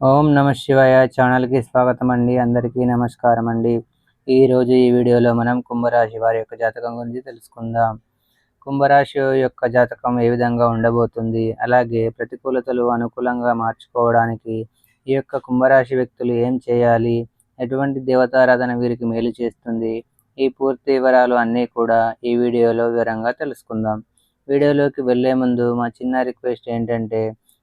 ఓం నమ శివాయ ఛానల్కి స్వాగతం అండి అందరికీ నమస్కారం అండి ఈరోజు ఈ వీడియోలో మనం కుంభరాశి వారి యొక్క జాతకం గురించి తెలుసుకుందాం. కుంభరాశి యొక్క జాతకం ఏ విధంగా ఉండబోతుంది? అలాగే ప్రతికూలతలు అనుకూలంగా మార్చుకోవడానికి ఈ యొక్క కుంభరాశి వ్యక్తులు ఏం చేయాలి? ఎటువంటి దేవతారాధన వీరికి మేలు చేస్తుంది? ఈ పూర్తి వివరాలు అన్నీ కూడా ఈ వీడియోలో వివరంగా తెలుసుకుందాం. వీడియోలోకి వెళ్ళే ముందు మా చిన్న రిక్వెస్ట్ ఏంటంటే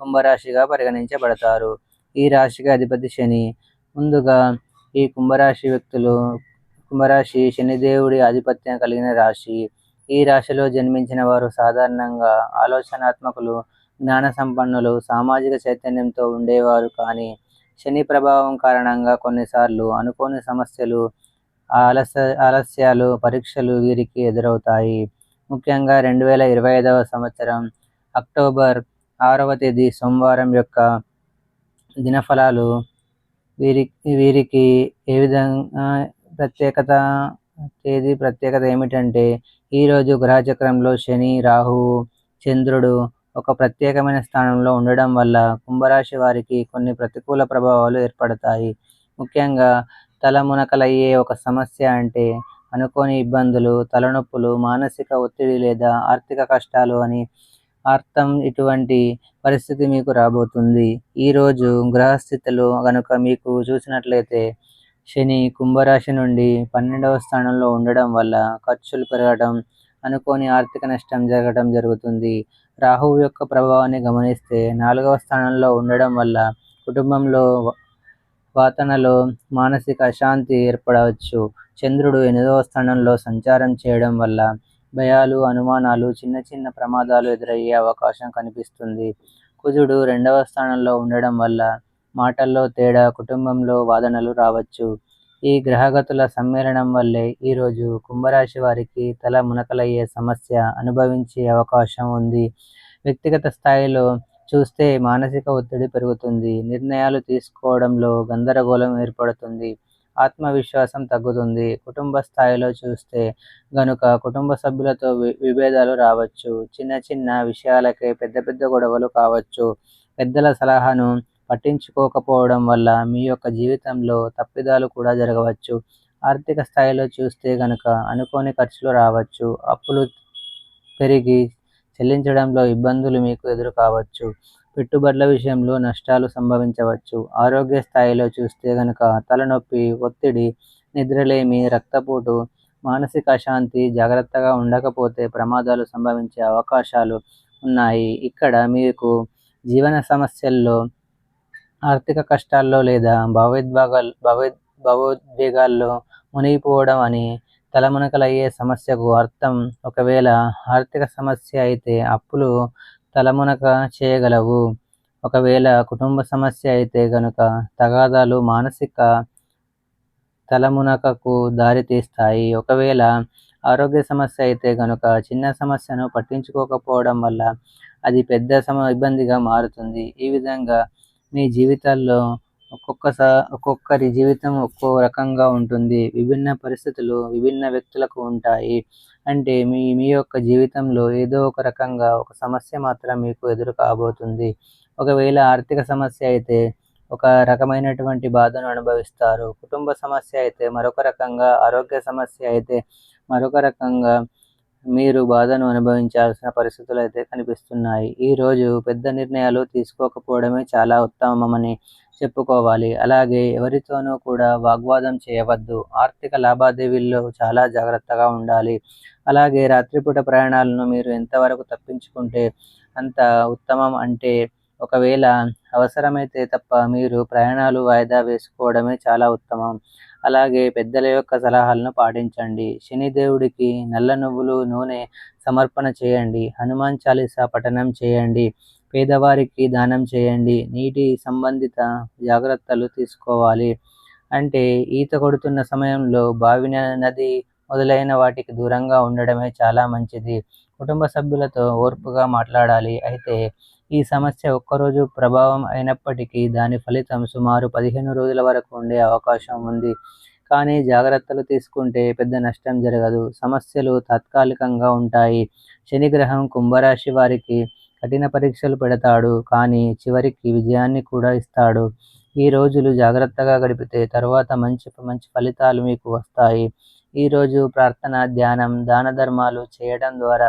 కుంభరాశిగా పరిగణించబడతారు. ఈ రాశికి అధిపతి శని. ముందుగా ఈ కుంభరాశి వ్యక్తులు కుంభరాశి శనిదేవుడి ఆధిపత్యం కలిగిన రాశి. ఈ రాశిలో జన్మించిన వారు సాధారణంగా ఆలోచనాత్మకులు జ్ఞాన సంపన్నులు సామాజిక చైతన్యంతో ఉండేవారు కానీ శని ప్రభావం కారణంగా కొన్నిసార్లు అనుకోని సమస్యలు ఆలస్య ఆలస్యాలు పరీక్షలు వీరికి ఎదురవుతాయి. ముఖ్యంగా రెండు వేల ఇరవై ఐదవ సంవత్సరం అక్టోబర్ ఆరవ తేదీ సోమవారం యొక్క దినఫలాలు వీరి వీరికి ఏ విధంగా ప్రత్యేకత తేదీ ప్రత్యేకత ఏమిటంటే ఈరోజు గ్రహచక్రంలో శని రాహువు చంద్రుడు ఒక ప్రత్యేకమైన స్థానంలో ఉండడం వల్ల కుంభరాశి వారికి కొన్ని ప్రతికూల ప్రభావాలు ఏర్పడతాయి. ముఖ్యంగా తలమునకలయ్యే ఒక సమస్య అంటే అనుకోని ఇబ్బందులు తలనొప్పులు మానసిక ఒత్తిడి లేదా ఆర్థిక కష్టాలు అని అర్థం ఇటువంటి పరిస్థితి మీకు రాబోతుంది. ఈరోజు గ్రహస్థితులు కనుక మీకు చూసినట్లయితే శని కుంభరాశి నుండి పన్నెండవ స్థానంలో ఉండడం వల్ల ఖర్చులు పెరగడం అనుకోని ఆర్థిక నష్టం జరగడం జరుగుతుంది. రాహువు యొక్క ప్రభావాన్ని గమనిస్తే నాలుగవ స్థానంలో ఉండడం వల్ల కుటుంబంలో వాతనలో మానసిక అశాంతి ఏర్పడవచ్చు. చంద్రుడు ఎనిమిదవ స్థానంలో సంచారం చేయడం వల్ల భయాలు అనుమానాలు చిన్న చిన్న ప్రమాదాలు ఎదురయ్యే అవకాశం కనిపిస్తుంది. కుజుడు రెండవ స్థానంలో ఉండడం వల్ల మాటల్లో తేడా కుటుంబంలో వాదనలు రావచ్చు. ఈ గ్రహగతుల సమ్మేళనం వల్లే ఈరోజు కుంభరాశి వారికి తల మునకలయ్యే సమస్య అనుభవించే అవకాశం ఉంది. వ్యక్తిగత స్థాయిలో చూస్తే మానసిక ఒత్తిడి పెరుగుతుంది. నిర్ణయాలు తీసుకోవడంలో గందరగోళం ఏర్పడుతుంది. ఆత్మవిశ్వాసం తగ్గుతుంది. కుటుంబ స్థాయిలో చూస్తే గనుక కుటుంబ సభ్యులతో విభేదాలు రావచ్చు. చిన్న చిన్న విషయాలకే పెద్ద పెద్ద గొడవలు కావచ్చు. పెద్దల సలహాను పట్టించుకోకపోవడం వల్ల మీ యొక్క జీవితంలో తప్పిదాలు కూడా జరగవచ్చు. ఆర్థిక స్థాయిలో చూస్తే గనుక అనుకోని ఖర్చులు రావచ్చు. అప్పులు పెరిగి చెల్లించడంలో ఇబ్బందులు మీకు ఎదురు కావచ్చు పెట్టుబడుల విషయంలో నష్టాలు సంభవించవచ్చు. ఆరోగ్య స్థాయిలో చూస్తే గనక తలనొప్పి ఒత్తిడి నిద్రలేమి రక్తపోటు మానసిక అశాంతి జాగ్రత్తగా ఉండకపోతే ప్రమాదాలు సంభవించే అవకాశాలు ఉన్నాయి. ఇక్కడ మీకు జీవన సమస్యల్లో ఆర్థిక కష్టాల్లో లేదా భావోద్వేగాలు భావో భావోద్వేగాల్లో మునిగిపోవడం అని తలమునకలయ్యే సమస్యకు అర్థం. ఒకవేళ ఆర్థిక సమస్య అయితే అప్పులు తలమునక చేయగలవు. ఒకవేళ కుటుంబ సమస్య అయితే కనుక తగాదాలు మానసిక తలమునకకు దారితీస్తాయి ఒకవేళ ఆరోగ్య సమస్య అయితే కనుక చిన్న సమస్యను పట్టించుకోకపోవడం వల్ల అది పెద్ద సమ ఇబ్బందిగా మారుతుంది. ఈ విధంగా మీ జీవితాల్లో ఒక్కొక్కసా ఒక్కొక్కరి జీవితం ఒక్కో రకంగా ఉంటుంది. విభిన్న పరిస్థితులు విభిన్న వ్యక్తులకు ఉంటాయి. అంటే మీ మీ యొక్క జీవితంలో ఏదో ఒక రకంగా ఒక సమస్య మాత్రం మీకు ఎదురు కాబోతుంది. ఒకవేళ ఆర్థిక సమస్య అయితే ఒక రకమైనటువంటి బాధను అనుభవిస్తారు. కుటుంబ సమస్య అయితే మరొక రకంగా ఆరోగ్య సమస్య అయితే మరొక రకంగా మీరు బాధను అనుభవించాల్సిన పరిస్థితులు అయితే కనిపిస్తున్నాయి ఈరోజు పెద్ద నిర్ణయాలు తీసుకోకపోవడమే చాలా ఉత్తమమని చెప్పుకోవాలి. అలాగే ఎవరితోనూ కూడా వాగ్వాదం చేయవద్దు. ఆర్థిక లావాదేవీల్లో చాలా జాగ్రత్తగా ఉండాలి. అలాగే రాత్రిపూట ప్రయాణాలను మీరు ఎంతవరకు తప్పించుకుంటే అంత ఉత్తమం అంటే ఒకవేళ అవసరమైతే తప్ప మీరు ప్రయాణాలు వాయిదా వేసుకోవడమే చాలా ఉత్తమం. అలాగే పెద్దల యొక్క సలహాలను పాటించండి. శనిదేవుడికి నల్ల నువ్వులు నూనె సమర్పణ చేయండి. హనుమాన్ చాలీసా పఠనం చేయండి. పేదవారికి దానం చేయండి. నీటి సంబంధిత జాగ్రత్తలు తీసుకోవాలి. అంటే ఈత కొడుతున్న సమయంలో బావి నది మొదలైన వాటికి దూరంగా ఉండడమే చాలా మంచిది. కుటుంబ సభ్యులతో ఓర్పుగా మాట్లాడాలి. అయితే ఈ సమస్య ఒక్కరోజు ప్రభావం అయినప్పటికీ దాని ఫలితం సుమారు పదిహేను రోజుల వరకు ఉండే అవకాశం ఉంది. కానీ జాగ్రత్తలు తీసుకుంటే పెద్ద నష్టం జరగదు. సమస్యలు తాత్కాలికంగా ఉంటాయి. శనిగ్రహం కుంభరాశి వారికి కఠిన పరీక్షలు పెడతాడు కానీ చివరికి విజయాన్ని కూడా ఇస్తాడు. ఈ రోజులు జాగ్రత్తగా గడిపితే తర్వాత మంచి మంచి ఫలితాలు మీకు వస్తాయి. ఈరోజు ప్రార్థన ధ్యానం దాన ధర్మాలు చేయడం ద్వారా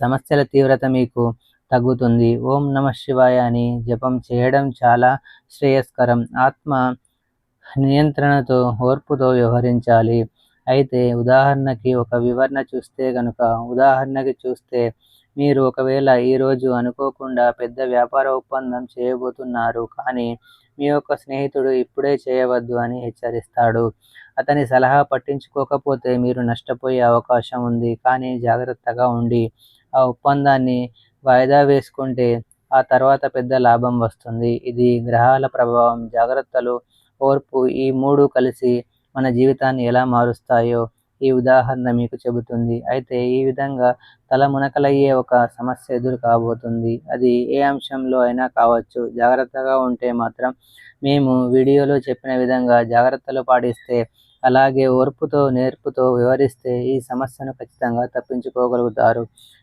సమస్యల తీవ్రత మీకు తగ్గుతుంది. ఓం నమ శివాయ అని జపం చేయడం చాలా శ్రేయస్కరం. ఆత్మ నియంత్రణతో ఓర్పుతో వ్యవహరించాలి. అయితే ఉదాహరణకి ఒక వివరణ చూస్తే కనుక ఉదాహరణకి చూస్తే మీరు ఒకవేళ ఈరోజు అనుకోకుండా పెద్ద వ్యాపార ఒప్పందం చేయబోతున్నారు కానీ మీ యొక్క స్నేహితుడు ఇప్పుడే చేయవద్దు అని హెచ్చరిస్తాడు. అతని సలహా పట్టించుకోకపోతే మీరు నష్టపోయే అవకాశం ఉంది. కానీ జాగ్రత్తగా ఉండి ఆ ఒప్పందాన్ని వాయిదా వేసుకుంటే ఆ తర్వాత పెద్ద లాభం వస్తుంది. ఇది గ్రహాల ప్రభావం జాగ్రత్తలు ఓర్పు ఈ మూడు కలిసి మన జీవితాన్ని ఎలా మారుస్తాయో ఈ ఉదాహరణ మీకు చెబుతుంది. అయితే ఈ విధంగా తల మునకలయ్యే ఒక సమస్య ఎదురు కాబోతుంది. అది ఏ అంశంలో అయినా కావచ్చు. జాగ్రత్తగా ఉంటే మాత్రం మేము వీడియోలో చెప్పిన విధంగా జాగ్రత్తలు పాటిస్తే అలాగే ఓర్పుతో నేర్పుతో వివరిస్తే ఈ సమస్యను ఖచ్చితంగా తప్పించుకోగలుగుతారు.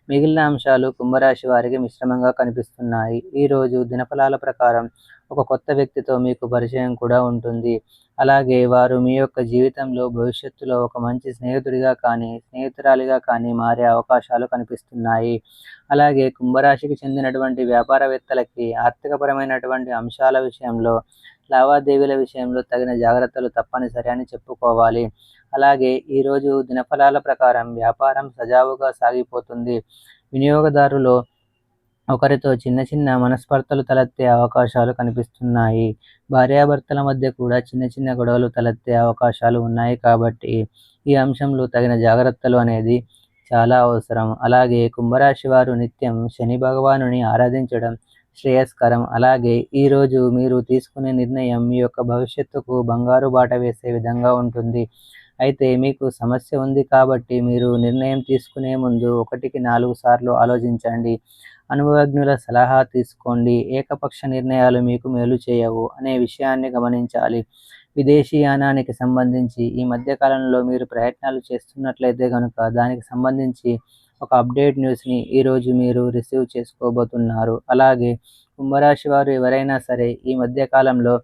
మిగిలిన అంశాలు కుంభరాశి వారికి మిశ్రమంగా కనిపిస్తున్నాయి. ఈరోజు దినఫలాల ప్రకారం ఒక కొత్త వ్యక్తితో మీకు పరిచయం కూడా ఉంటుంది. అలాగే వారు మీ యొక్క జీవితంలో భవిష్యత్తులో ఒక మంచి స్నేహితుడిగా కానీ స్నేహితురాలిగా కానీ మారే అవకాశాలు కనిపిస్తున్నాయి. అలాగే కుంభరాశికి చెందినటువంటి వ్యాపారవేత్తలకి ఆర్థికపరమైనటువంటి అంశాల విషయంలో లావాదేవీల విషయంలో తగిన జాగ్రత్తలు తప్పనిసరి అని చెప్పుకోవాలి. అలాగే ఈరోజు దినఫలాల ప్రకారం వ్యాపారం సజావుగా సాగిపోతుంది. వినియోగదారులు ఒకరితో చిన్న చిన్న మనస్పర్ధలు తలెత్తే అవకాశాలు కనిపిస్తున్నాయి. భార్యాభర్తల మధ్య కూడా చిన్న చిన్న గొడవలు తలెత్తే అవకాశాలు ఉన్నాయి కాబట్టి ఈ అంశంలో తగిన జాగ్రత్తలు అనేది చాలా అవసరం. అలాగే కుంభరాశి వారు నిత్యం శని భగవానుని ఆరాధించడం శ్రేయస్కరం. అలాగే ఈరోజు మీరు తీసుకునే నిర్ణయం మీ యొక్క భవిష్యత్తుకు బంగారు బాట వేసే విధంగా ఉంటుంది. అయితే మీకు సమస్య ఉంది కాబట్టి మీరు నిర్ణయం తీసుకునే ముందు ఒకటికి నాలుగు సార్లు ఆలోచించండి. అనుభవజ్ఞుల సలహా తీసుకోండి. ఏకపక్ష నిర్ణయాలు మీకు మేలు చేయవు అనే విషయాన్ని గమనించాలి. విదేశీయానానికి సంబంధించి ఈ మధ్యకాలంలో మీరు ప్రయత్నాలు చేస్తున్నట్లయితే కనుక దానికి సంబంధించి ఒక అప్డేట్ న్యూస్ని ఈరోజు మీరు రిసీవ్ చేసుకోబోతున్నారు. అలాగే కుంభరాశి వారు ఎవరైనా సరే ఈ మధ్యకాలంలో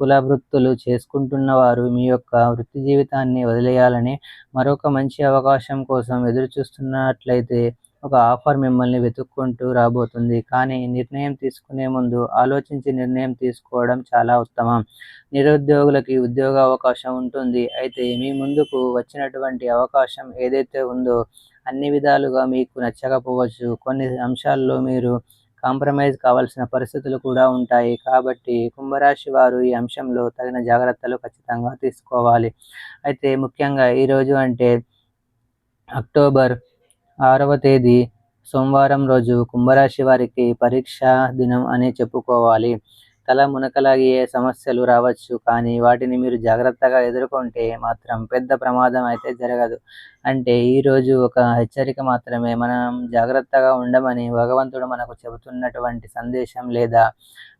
కుల వృత్తులు చేసుకుంటున్న వారు మీ యొక్క వృత్తి జీవితాన్ని వదిలేయాలని మరొక మంచి అవకాశం కోసం ఎదురు చూస్తున్నట్లయితే ఒక ఆఫర్ మిమ్మల్ని వెతుక్కుంటూ రాబోతుంది. కానీ నిర్ణయం తీసుకునే ముందు ఆలోచించి నిర్ణయం తీసుకోవడం చాలా ఉత్తమం. నిరుద్యోగులకి ఉద్యోగ అవకాశం ఉంటుంది. అయితే మీ ముందుకు వచ్చినటువంటి అవకాశం ఏదైతే ఉందో అన్ని విధాలుగా మీకు నచ్చకపోవచ్చు. కొన్ని అంశాల్లో మీరు కాంప్రమైజ్ కావాల్సిన పరిస్థితులు కూడా ఉంటాయి. కాబట్టి కుంభరాశి వారు ఈ అంశంలో తగిన జాగ్రత్తలు ఖచ్చితంగా తీసుకోవాలి. అయితే ముఖ్యంగా ఈరోజు అంటే అక్టోబర్ ఆరవ తేదీ సోమవారం రోజు కుంభరాశి వారికి పరీక్షా దినం అని చెప్పుకోవాలి. తల మునకలాగే సమస్యలు రావచ్చు కానీ వాటిని మీరు జాగ్రత్తగా ఎదుర్కొంటే మాత్రం పెద్ద ప్రమాదం అయితే జరగదు. అంటే ఈరోజు ఒక హెచ్చరిక మాత్రమే. మనం జాగ్రత్తగా ఉండమని భగవంతుడు మనకు చెబుతున్నటువంటి సందేశం లేదా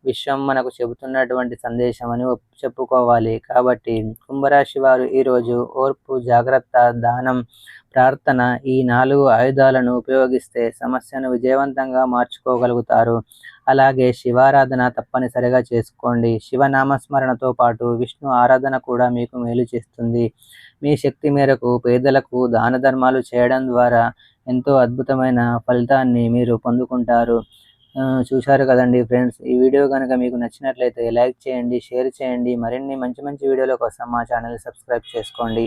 విశ్వం మనకు చెబుతున్నటువంటి సందేశం అని చెప్పుకోవాలి. కాబట్టి కుంభరాశి వారు ఈరోజు ఓర్పు జాగ్రత్త దానం ప్రార్థన ఈ నాలుగు ఆయుధాలను ఉపయోగిస్తే సమస్యను విజయవంతంగా మార్చుకోగలుగుతారు. అలాగే శివారాధన తప్పనిసరిగా చేసుకోండి. శివనామస్మరణతో పాటు విష్ణు ఆరాధన కూడా మీకు మేలు చేస్తుంది. మీ శక్తి మేరకు పేదలకు దాన ధర్మాలు చేయడం ద్వారా ఎంతో అద్భుతమైన ఫలితాన్ని మీరు పొందుకుంటారు. చూశారు కదండి ఫ్రెండ్స్. ఈ వీడియో కనుక మీకు నచ్చినట్లయితే లైక్ చేయండి షేర్ చేయండి. మరిన్ని మంచి మంచి వీడియోల కోసం మా ఛానల్ సబ్స్క్రైబ్ చేసుకోండి.